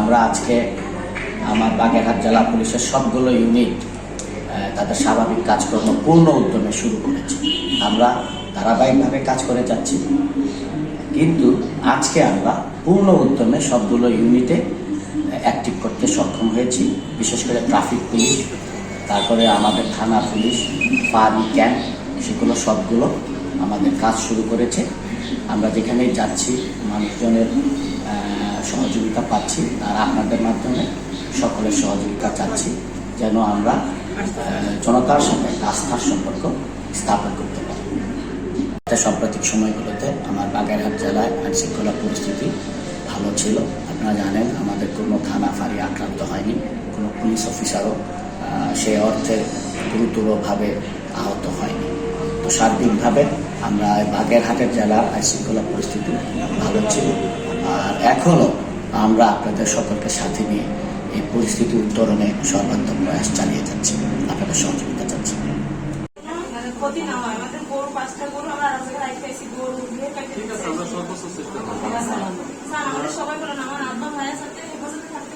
আমরা আজকে আমার বাগেরহাট জেলা পুলিশের সবগুলো ইউনিট তাদের স্বাভাবিক কাজকর্ম পূর্ণ উদ্যমে শুরু করেছে। আমরা ধারাবাহিকভাবে কাজ করে যাচ্ছি। কিন্তু আজকে আমরা পূর্ণ উদ্যমে সবগুলো ইউনিটে অ্যাক্টিভ করতে সক্ষম হয়েছি, বিশেষ করে ট্রাফিক পুলিশ তারপরে আমাদের থানা পুলিশ ফাঁড়ি ক্যাম্প সেগুলো সবগুলো আমাদের কাজ শুরু করেছে। আমরা যেখানেই যাচ্ছি, মানুষজনের সহযোগিতা পাচ্ছি আর আপনাদের মাধ্যমে সকলের সহযোগিতা চাচ্ছি যেন আমরা জনতার একটা আস্থার সম্পর্ক স্থাপন করতে পারি। সাম্প্রতিক সময়গুলোতে আমার বাগেরহাট জেলায় আইন শৃঙ্খলা পরিস্থিতি ভালো ছিল। আপনারা জানেন, আমাদের কোনো থানা ফাঁড়ি আক্রান্ত হয়নি। কোনো পুলিশ অফিসারও সে অর্থে গুরুতরভাবে আহত হয়নি। তো সার্বিকভাবে আমরা এই বাগেরহাটের জেলার আইন শৃঙ্খলা পরিস্থিতি ভালো ছিল। আর এখনও আমরা আপনাদের সকলকে সাথে নিয়ে এই পরিস্থিতি উত্তরণে সর্বাত্মক প্রয়াস চালিয়ে যাচ্ছি। আপনাদের সহযোগিতা চাচ্ছি।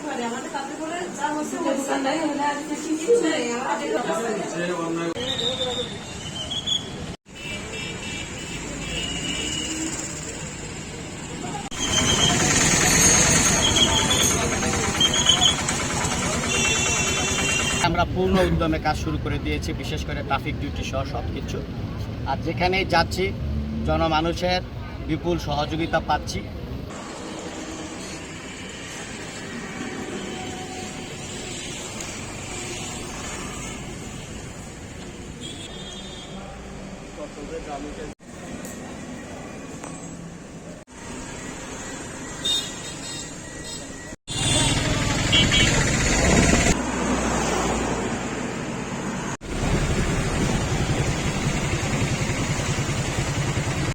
মানে আমাদের আমরা পূর্ণ উদ্যমে কাজ শুরু করে দিয়েছি, বিশেষ করে ট্রাফিক ডিউটি সহ সব কিছু আর যেখানেই যাচ্ছি, জনমানুষের বিপুল সহযোগিতা পাচ্ছি।